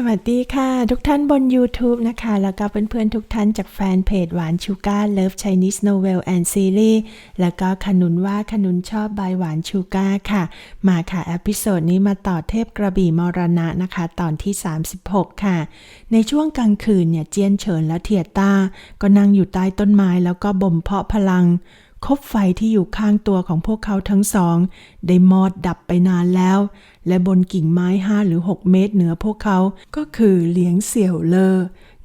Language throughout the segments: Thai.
สวัสดีค่ะ ทุกท่านบน YouTube นะคะ แล้วก็เพื่อนๆทุกท่านจากแฟนเพจหวานชูการ์เลิฟ Chinese Novel and Series แล้วก็ขนุนว่าขนุนชอบบายหวานชูการ์ค่ะ มาค่ะเอพิโซดนี้มาต่อเทพกระบี่มรณะนะคะ ตอนที่ 36 ค่ะ ในช่วงกลางคืนเนี่ย เจียนเฉินและเทียต้า ก็นั่งอยู่ใต้ต้นไม้แล้วก็บ่มเพาะพลัง คบไฟที่อยู่ข้างตัวของพวกเขาทั้งสอง ได้มอดดับไปนานแล้ว และบนกิ่งไม้ห้าหรือหกเมตรเหนือพวกเขาก็คือเหลียงเสี่ยวเลอ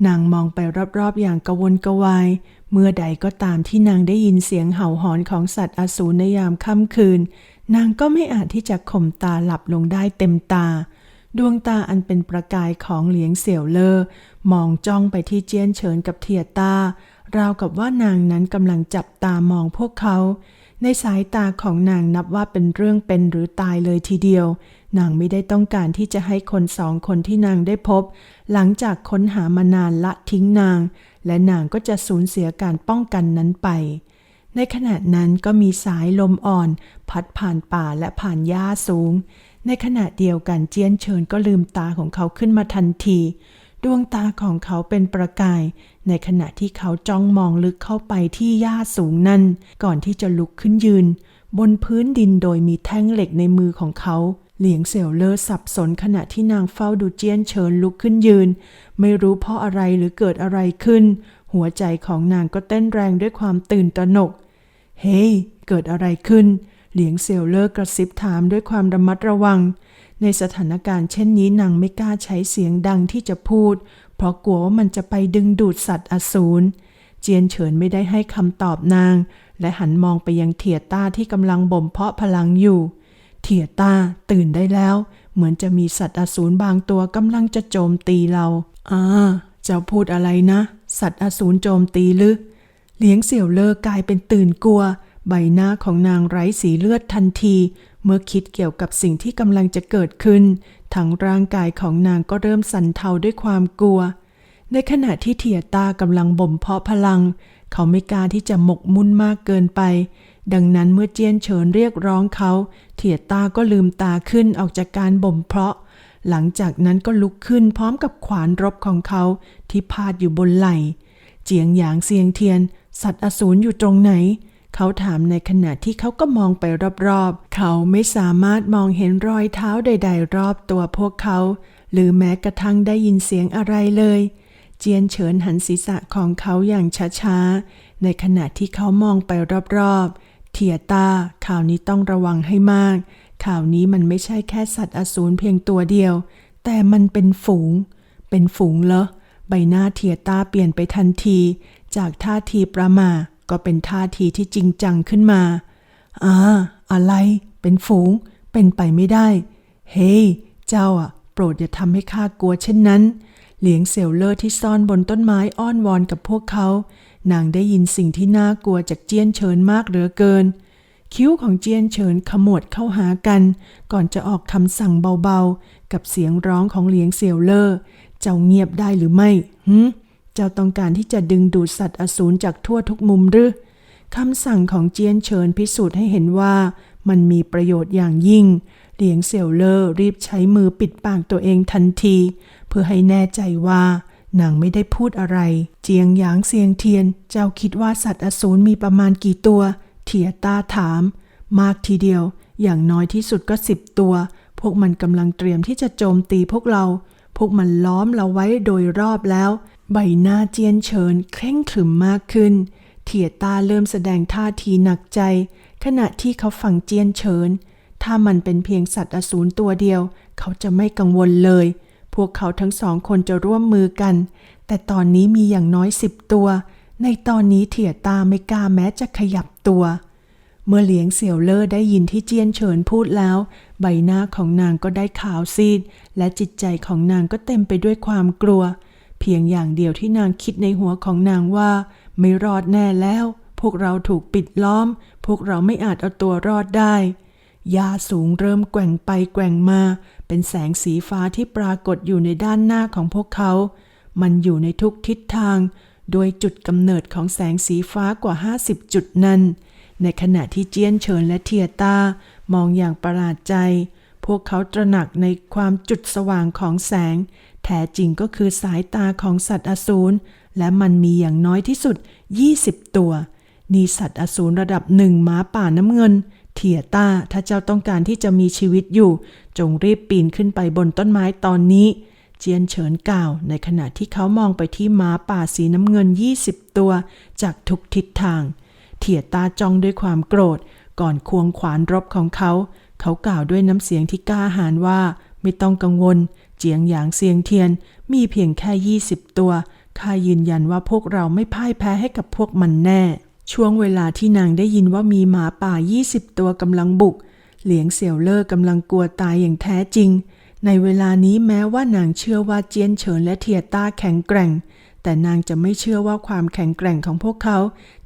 นางมองไปรอบๆอย่างกระวนกระวาย เมื่อใดก็ตามที่นางได้ยินเสียงเห่าหอนของสัตว์อสูรในยามค่ำคืน นางก็ไม่อาจที่จะข่มตาหลับลงได้เต็มตา ดวงตาอันเป็นประกายของเหลียงเสี่ยวเลอมองจ้องไปที่เจียนเฉินกับเทียต้า ราวกับว่านางนั้นกำลังจับตามองพวกเขา ในสายตาของนางนับว่าเป็นเรื่องเป็นหรือตายเลยทีเดียว นางไม่ได้ต้องการที่จะให้คนสองคนที่นางได้พบ หลังจากค้นหามานานละทิ้งนาง และนางก็จะสูญเสียการป้องกันนั้นไป ในขณะนั้นก็มีสายลมอ่อน พัดผ่านป่าและผ่านหญ้าสูง ในขณะเดียวกันเจียนเฉินก็ลืมตาของเขาขึ้นมาทันที ดวงตาของเขาเป็นประกาย ในขณะที่เขาจ้องมองลึกเข้าไปที่หญ้าสูงนั้น ก่อนที่จะลุกขึ้นยืน บนพื้นดินโดยมีแท่งเหล็กในมือของเขา เหลียงเสี่ยวเลอสับสนขณะที่นางเฝ้าดูเจียนเฉินลุกขึ้นยืน ไม่รู้เพราะอะไรหรือเกิดอะไรขึ้น หัวใจของนางก็เต้นแรงด้วยความตื่นตระหนก เฮ้ hey, เกิดอะไรขึ้น เหลียงเซียวเลอร์กระซิบถามด้วยความระมัดระวัง ในสถานการณ์เช่นนี้นางไม่กล้าใช้เสียงดังที่จะพูด เพราะกลัวว่ามันจะไปดึงดูดสัตว์อสูรเจียนเฉินไม่ได้ให้คำตอบนาง และหันมองไปยังเถียต้าที่กำลังบ่มเพาะพลังอยู่ เถียต้าตื่นได้แล้ว เหมือนจะมีสัตว์อสูรบางตัวกำลังจะโจมตีเราอ่าเจ้าพูดอะไรนะ สัตว์อสูรโจมตีหรือเลี้ยงเสี่ยวเลอกลายเป็นตื่นกลัว ใบหน้าของนางไร้สีเลือดทันที เมื่อคิดเกี่ยวกับสิ่งที่กำลังจะเกิดขึ้น ทั้งร่างกายของนางก็เริ่มสั่นเทาด้วยความกลัว ในขณะที่เทียตากำลังบ่มเพาะพลัง เขาไม่กล้าที่จะหมกมุ่นมากเกินไป ดังนั้นเมื่อเจียนเฉินเรียกร้องเขา เทียตาก็ลืมตาขึ้นออกจากการบ่มเพาะ หลังจากนั้นก็ลุกขึ้นพร้อมกับขวานรบของเขาที่พาดอยู่บนไหล่ เจียงหยางเซียงเทียน สัตว์อสูรอยู่ตรงไหน เขาถามในขณะที่เขาก็มองไปรอบๆ เขาไม่สามารถมองเห็นรอยเท้าใด ๆ รอบตัวพวกเขา หรือแม้กระทั่งได้ยินเสียงอะไรเลย เจียนเฉินหันศีรษะของเขาอย่างช้าๆ ในขณะที่เขามองไปรอบๆ เทียตาข่าวนี้ต้องระวังให้มาก ข่าวนี้มันไม่ใช่แค่สัตว์อสูรเพียงตัวเดียว แต่มันเป็นฝูง เป็นฝูงเหรอ ใบหน้าเทียตาเปลี่ยนไปทันที จากท่าทีประมา ก็เป็นท่าทีที่จริงจังขึ้นมา อ่า อะไร เป็นฝูง เป็นไปไม่ได้ เฮ้ยเจ้าอะ โปรดอย่าทำให้ข้ากลัวเช่นนั้น เหลียงเสี่ยวเลอร์ที่ซ่อนบนต้นไม้อ้อนวอนกับพวกเขา นางได้ยินสิ่งที่น่ากลัวจากเจียนเฉินมากเหลือเกิน คิ้วของเจียนเฉินขมวดเข้าหากัน ก่อนจะออกคำสั่งเบาๆ กับเสียงร้องของเหลียงเสี่ยวเลอร์ เจ้าเงียบได้หรือไม่หื เจ้าต้องการที่จะดึงดูดสัตว์อสูรจากทั่วทุกมุมหรือคำสั่งของเจียนเฉินพิสูจน์ให้เห็นว่ามันมีประโยชน์อย่างยิ่ง เหลียงเสี่ยวเลอร์รีบใช้มือปิดปากตัวเองทันที เพื่อให้แน่ใจว่านางไม่ได้พูดอะไร เจียงหยางเซียงเทียน เจ้าคิดว่าสัตว์อสูรมีประมาณกี่ตัวเทียตาถาม มากทีเดียว อย่างน้อยที่สุดก็สิบตัว พวกมันกำลังเตรียมที่จะโจมตีพวกเรา พวกมันล้อมเราไว้โดยรอบแล้ว ใบหน้าเจียนเฉินเคร่งขรึมมากขึ้น เทียตาเริ่มแสดงท่าทีหนักใจ ขณะที่เขาฟังเจียนเฉินถ้ามันเป็นเพียงสัตว์อสูรตัวเดียว เขาจะไม่กังวลเลย พวกเขาทั้งสองคนจะร่วมมือกัน แต่ตอนนี้มีอย่างน้อยสิบตัว ในตอนนี้เถียตาไม่กล้าแม้จะขยับตัว เมื่อเหลียงเสี่ยวเล่อได้ยินที่เจียนเฉินพูดแล้ว ใบหน้าของนางก็ได้ขาวซีด และจิตใจของนางก็เต็มไปด้วยความกลัวเพียงอย่างเดียวที่นางคิดในหัวของนางว่า ไม่รอดแน่แล้ว พวกเราถูกปิดล้อม พวกเราไม่อาจเอาตัวรอดได้หญ้าสูงเริ่มแกว่งไปแกว่งมา เป็นแสงสีฟ้าที่ปรากฏอยู่ในด้านหน้าของพวกเขา มันอยู่ในทุกทิศทาง โดยจุดกำเนิดของแสงสีฟ้ากว่า 50 จุดนั้น ในขณะที่เจียนเฉินและเทียตามองอย่างประหลาดใจ พวกเขาตระหนักในความจุดสว่างของแสง แท้จริงก็คือสายตาของสัตว์อสูรและมันมีอย่างน้อยที่สุด 20 ตัว นี่สัตว์อสูรระดับหนึ่งหมาป่าน้ำเงินเถียต้าถ้าเจ้าต้องการที่จะมีชีวิตอยู่ จงรีบปีนขึ้นไปบนต้นไม้ตอนนี้ เจียนเฉินกล่าว ในขณะที่เขามองไปที่ม้าป่าสีน้ำเงิน 20 ตัว จากทุกทิศทางเถียตาจ้องด้วยความโกรธ ก่อนควงขวานรบของเขา เขากล่าวด้วยน้ำเสียงที่กล้าหาญว่า ไม่ต้องกังวล จียงหยางเซียงเทียนมีเพียงแค่ 20 ตัวข้ายืนยันว่าพวกเราไม่พ่ายแพ้ให้กับพวกมันแน่ ช่วงเวลาที่นางได้ยินว่ามีหมาป่า 20 ตัวกำลังบุก เหลียงเสี่ยวเล่อกำลังกลัวตายอย่างแท้จริง ในเวลานี้แม้ว่านางเชื่อว่าเจียนเฉินและเทียต้าแข็งแกร่ง แต่นางจะไม่เชื่อว่าความแข็งแกร่งของพวกเขา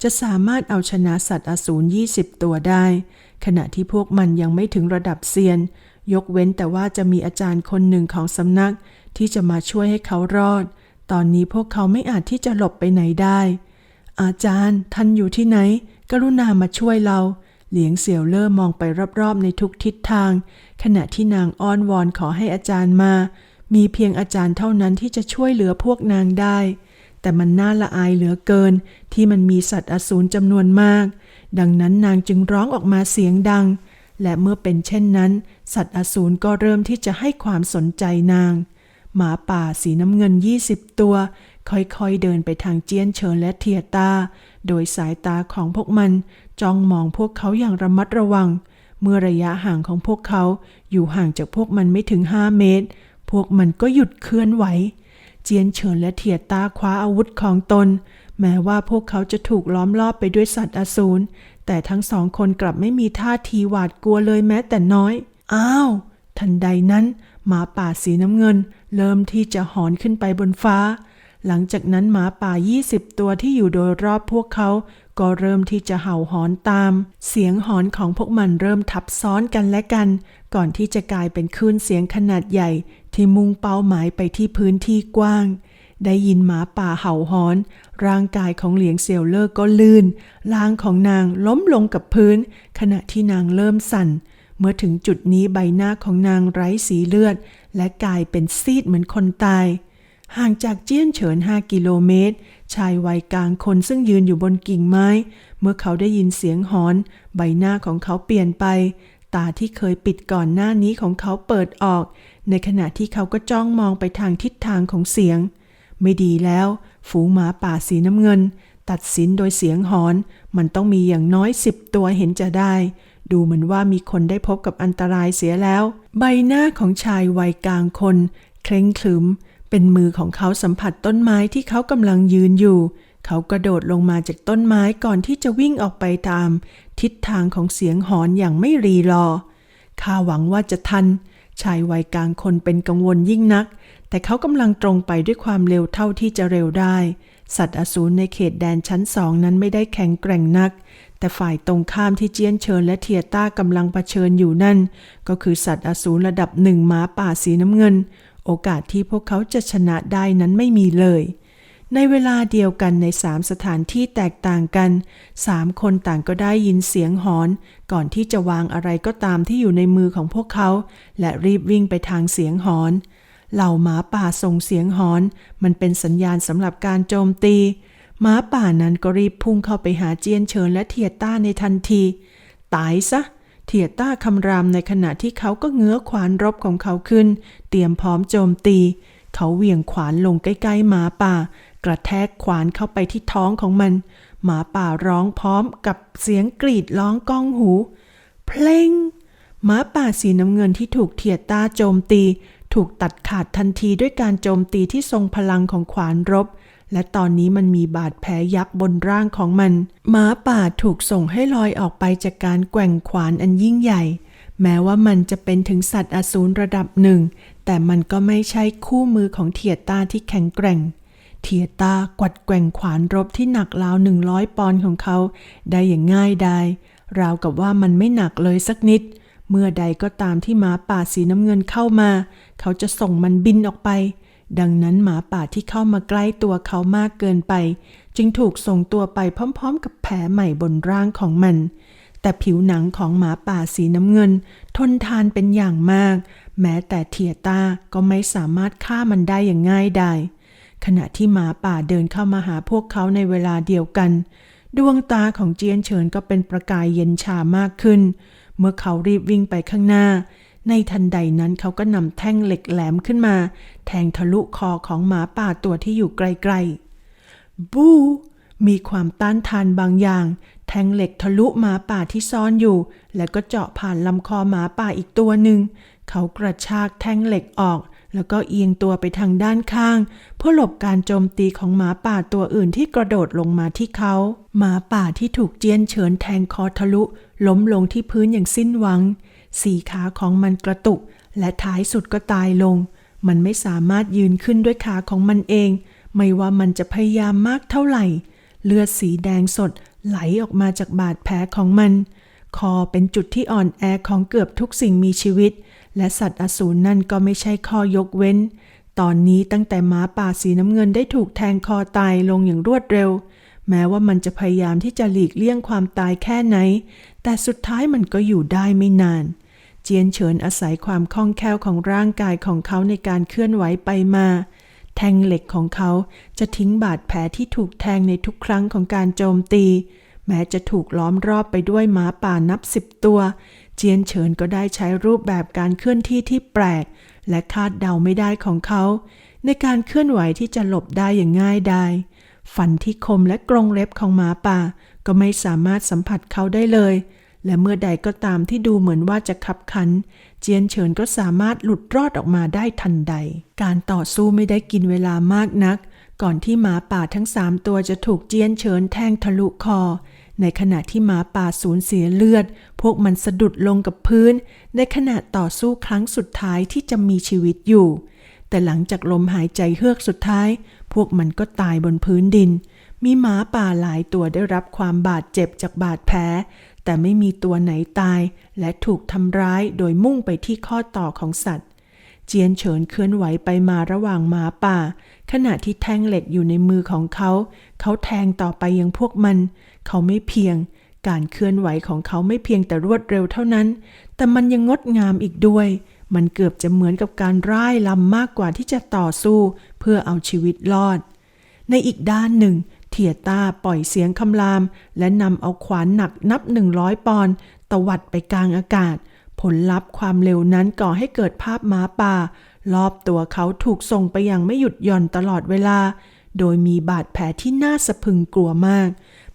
จะสามารถเอาชนะสัตว์อสูร 20 ตัวได้ ขณะที่พวกมันยังไม่ถึงระดับเซียน ยกเว้นแต่ว่าจะมีอาจารย์คนหนึ่งของสำนักที่จะมาช่วยให้เขารอด ตอนนี้พวกเขาไม่อาจที่จะหลบไปไหนได้ อาจารย์ท่านอยู่ที่ไหน กรุณามาช่วยเรา เหลียงเสี่ยวเล่อมองไปรอบๆในทุกทิศทาง ขณะที่นางอ้อนวอนขอให้อาจารย์มา มีเพียงอาจารย์เท่านั้นที่จะช่วยเหลือพวกนางได้ แต่มันน่าละอายเหลือเกิน ที่มันมีสัตว์อสูรจำนวนมาก ดังนั้นนางจึงร้องออกมาเสียงดัง และเมื่อเป็นเช่นนั้น สัตว์อสูรก็เริ่มที่จะให้ความสนใจนาง หมาป่าสีน้ำเงิน 20 ตัว ค่อยๆเดินไปทางเจียนเฉินและเทียตา โดยสายตาของพวกมันจ้องมองพวกเขาอย่างระมัดระวัง เมื่อระยะห่างของพวกเขาอยู่ห่างจากพวกมันไม่ถึง 5 เมตร พวกมันก็หยุดเคลื่อนไหว เจียนเฉินและเทียตาคว้าอาวุธของตน แม้ว่าพวกเขาจะถูกล้อมรอบไปด้วยสัตว์อสูร แต่ทั้งสองคนกลับไม่มีท่าทีหวาดกลัวเลยแม้แต่น้อย อ้าว ทันใดนั้น หมาป่าสีน้ำเงิน เริ่มที่จะหอนขึ้นไปบนฟ้า หลังจากนั้นหมาป่า 20 ตัวที่อยู่โดยรอบพวกเขา ก็เริ่มที่จะเห่าหอนตาม เสียงหอนของพวกมันเริ่มทับซ้อนกันและกัน ก่อนที่จะกลายเป็นคลื่นเสียงขนาดใหญ่ ที่มุ่งเป้าหมายไปที่พื้นที่กว้าง ได้ยินหมาป่าเห่าหอน ร่างกายของเหลียงเซียวเลอร์ก็ลื่นร่างของนางล้มลงกับพื้น ขณะที่นางเริ่มสั่น เมื่อถึงจุดนี้ใบหน้าของนางไร้สีเลือด และกลายเป็นซีดเหมือนคนตาย ห่างจากเจี้ยนเฉิน5กิโลเมตร ชายวัยกลางคนซึ่งยืนอยู่บนกิ่งไม้ เมื่อเขาได้ยินเสียงหอน ใบหน้าของเขาเปลี่ยนไปตาที่เคยปิดก่อนหน้านี้ของเขาเปิดออก ในขณะที่เขาก็จ้องมองไปทางทิศทางของเสียง ไม่ดีแล้ว ฝูงหมาป่าสีน้ำเงิน ตัดสินโดยเสียงหอน มันต้องมีอย่างน้อยสิบตัวเห็นจะได้ ดูเหมือนว่ามีคนได้พบกับอันตรายเสียแล้ว ใบหน้าของชายวัยกลางคน เคร่งขรึม เป็นมือของเขาสัมผัสต้นไม้ที่เขากำลังยืนอยู่ เขากระโดดลงมาจากต้นไม้ก่อนที่จะวิ่งออกไปตาม ทิศทางของเสียงหอนอย่างไม่รีรอข้าหวังว่าจะทันชายวัยกลางคนเป็นกังวลยิ่งนัก แต่เขากำลังตรงไปด้วยความเร็วเท่าที่จะเร็วได้ สัตว์อสูรในเขตแดนชั้นสองนั้นไม่ได้แข็งแกร่งนัก แต่ฝ่ายตรงข้ามที่เจียนเชิญและเทียต้ากำลังเผชิญอยู่นั่น ก็คือสัตว์อสูรระดับหนึ่งหมาป่าสีน้ำเงิน โอกาสที่พวกเขาจะชนะได้นั้นไม่มีเลย ในเวลาเดียวกันในสามสถานที่แตกต่างกันสามคนต่างก็ได้ยินเสียงหอน ก่อนที่จะวางอะไรก็ตามที่อยู่ในมือของพวกเขา และรีบวิ่งไปทางเสียงหอน เหล่าหมาป่าส่งเสียงหอน มันเป็นสัญญาณสำหรับการโจมตีหมาป่านั้นก็รีบพุ่งเข้าไปหาเจียนเฉินและเทียต้าในทันที ตายซะ เทียต้าคำรามในขณะที่เขาก็เงื้อขวานรบของเขาขึ้น เตรียมพร้อมโจมตี เขาเหวี่ยงขวานลงใกล้ๆหมาป่า กระแทกขวานเข้าไปที่ท้องของมัน หมาป่าร้องพร้อมกับเสียงกรีดร้องก้องหู เพลงหมาป่าสีน้ำเงินที่ถูกเทียต้าโจมตี ถูกตัดขาดทันทีด้วยการโจมตีที่ทรงพลังของขวานรบ และตอนนี้มันมีบาดแผลยับบนร่างของมันหมาป่าถูกส่งให้ลอยออกไปจากการแกว่งขวานอันยิ่งใหญ่ แม้ว่ามันจะเป็นถึงสัตว์อสูรระดับหนึ่ง แต่มันก็ไม่ใช่คู่มือของเทียต้าที่แข็งแกร่งเทียต้ากวัดแกว่งขวานรบที่หนักราวหนึ่งร้อยปอนด์ของเขา ได้อย่างง่ายดายราวกับว่ามันไม่หนักเลยสักนิดเเมื่อใดก็ตามที่หมาป่าสีน้ำเงินเข้ามา เขาจะส่งมันบินออกไป ดังนั้นหมาป่าที่เข้ามาใกล้ตัวเขามากเกินไป จึงถูกส่งตัวไปพร้อม ๆ กับแผลใหม่บนร่างของมัน แต่ผิวหนังของหมาป่าสีน้ำเงิน ทนทานเป็นอย่างมาก แม้แต่เทียต้าก็ไม่สามารถฆ่ามันได้อย่างง่ายดายขณะที่หมาป่าเดินเข้ามาหาพวกเขาในเวลาเดียวกัน ดวงตาของเจียนเฉินก็เป็นประกายเย็นชามากขึ้น เมื่อเขารีบวิ่งไปข้างหน้า ในทันใดนั้นเขาก็นำแท่งเหล็กแหลมขึ้นมา แทงทะลุคอของหมาป่าตัวที่อยู่ไกลๆ บู มีความต้านทานบางอย่าง แทงเหล็กทะลุหมาป่าที่ซ่อนอยู่ แล้วก็เจาะผ่านลำคอหมาป่าอีกตัวหนึ่ง เขากระชากแท่งเหล็กออก แล้วก็เอียงตัวไปทางด้านข้าง เพื่อหลบการโจมตีของหมาป่าตัวอื่นที่กระโดดลงมาที่เขา หมาป่าที่ถูกเจียนเฉินแทงคอทะลุ ล้มลงที่พื้นอย่างสิ้นหวัง สี่ขาของมันกระตุก และท้ายสุดก็ตายลง มันไม่สามารถยืนขึ้นด้วยขาของมันเอง ไม่ว่ามันจะพยายามมากเท่าไหร่ เลือดสีแดงสดไหลออกมาจากบาดแผลของมัน คอเป็นจุดที่อ่อนแอของเกือบทุกสิ่งมีชีวิต และสัตว์อสูรนั่นก็ไม่ใช่ข้อยกเว้น ตอนนี้ตั้งแต่หมาป่าสีน้ำเงินได้ถูกแทงคอตายลงอย่างรวดเร็ว แม้ว่ามันจะพยายามที่จะหลีกเลี่ยงความตายแค่ไหน แต่สุดท้ายมันก็อยู่ได้ไม่นาน เจียนเฉินอาศัยความคล่องแคล่วของร่างกายของเขาในการเคลื่อนไหวไปมา แทงเหล็กของเขาจะทิ้งบาดแผลที่ถูกแทงในทุกครั้งของการโจมตี แม้จะถูกล้อมรอบไปด้วยหมาป่านับสิบตัว เจียนเฉินก็ได้ใช้รูปแบบการเคลื่อนที่ที่แปลก และคาดเดาไม่ได้ของเขา ในการเคลื่อนไหวที่จะหลบได้อย่างง่ายดายฟันที่คมและกรงเล็บของหมาป่า ก็ไม่สามารถสัมผัสเขาได้เลย และเมื่อใดก็ตามที่ดูเหมือนว่าจะขับขัน เจียนเฉินก็สามารถหลุดรอดออกมาได้ทันใด การต่อสู้ไม่ได้กินเวลามากนัก ก่อนที่หมาป่าทั้งสามตัวจะถูกเจียนเฉินแทงทะลุคอ ในขณะที่หมาป่าสูญเสียเลือด พวกมันสะดุดลงกับพื้น ในขณะต่อสู้ครั้งสุดท้ายที่จะมีชีวิตอยู่ แต่หลังจากลมหายใจเฮือกสุดท้าย พวกมันก็ตายบนพื้นดิน มีหมาป่าหลายตัวได้รับความบาดเจ็บจากบาดแผล แต่ไม่มีตัวไหนตาย และถูกทำร้ายโดยมุ่งไปที่ข้อต่อของสัตว์ เจียนเฉินเคลื่อนไหวไปมาระหว่างหมาป่า ขณะที่แท่งเหล็กอยู่ในมือของเขา เขาแทงต่อไปยังพวกมัน เขาไม่เพียง การเคลื่อนไหวของเขาไม่เพียงแต่รวดเร็วเท่านั้น แต่มันยังงดงามอีกด้วย มันเกือบจะเหมือนกับการร่ายลำมากกว่าที่จะต่อสู้ เพื่อเอาชีวิตรอด ในอีกด้านหนึ่งเทียต้าปล่อยเสียงคำราม และนำเอาขวานหนักนับหนึ่งร้อยปอนด์ตวัดไปกลางอากาศ ผลลัพธ์ความเร็วนั้นก่อให้เกิดภาพม้าป่า รอบตัวเขาถูกส่งไปอย่างไม่หยุดหย่อนตลอดเวลา โดยมีบาดแผลที่น่าสะพึงกลัวมาก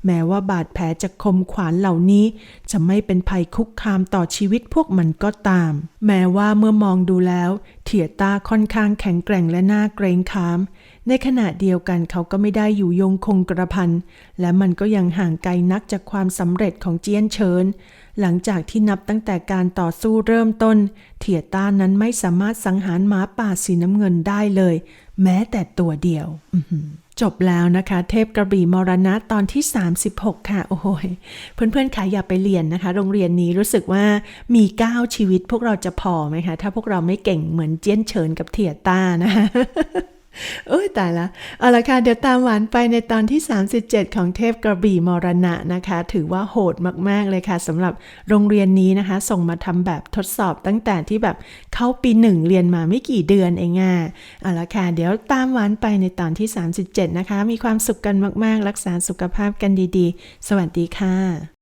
แม้ว่าบาดแผลจากคมขวานเหล่านี้ จะไม่เป็นภัยคุกคามต่อชีวิตพวกมันก็ตาม แม้ว่าเมื่อมองดูแล้วเทียตาค่อนข้างแข็งแกร่งและน่าเกรงขาม ในขณะเดียวกันเขาก็ไม่ได้อยู่ยงคงกระพัน และมันก็ยังห่างไกลนักจากความสำเร็จของเจียนเฉิน หลังจากที่นับตั้งแต่การต่อสู้เริ่มต้น เทียต้านั้นไม่สามารถสังหารหมาป่าสีน้ำเงินได้เลย แม้แต่ตัวเดียวจบแล้วนะคะ เทพกระบี่มรณะตอนที่ 36 ค่ะ โอ้โหยเพื่อนๆคะอย่าไปเรียนนะคะ โรงเรียนนี้รู้สึกว่ามี 9 ชีวิตพวกเราจะพอไหมคะ ถ้าพวกเราไม่เก่งเหมือนเจี้ยนเฉินกับเทียต้านะคะ โอ้ยตายละเอาละค่ะ เดี๋ยวตามหวานไปในตอนที่ 37 ของเทพกระบี่มรณะนะคะ ถือว่าโหดมาก ๆ เลยค่ะสำหรับโรงเรียนนี้นะคะ ส่งมาทำแบบทดสอบตั้งแต่ที่แบบเข้าปีหนึ่งเรียนมาไม่กี่เดือนเองอะเอาละค่ะ เดี๋ยวตามหวานไปในตอนที่ 37 นะคะ มีความสุขกันมาก ๆ รักษาสุขภาพกันดีๆ สวัสดีค่ะ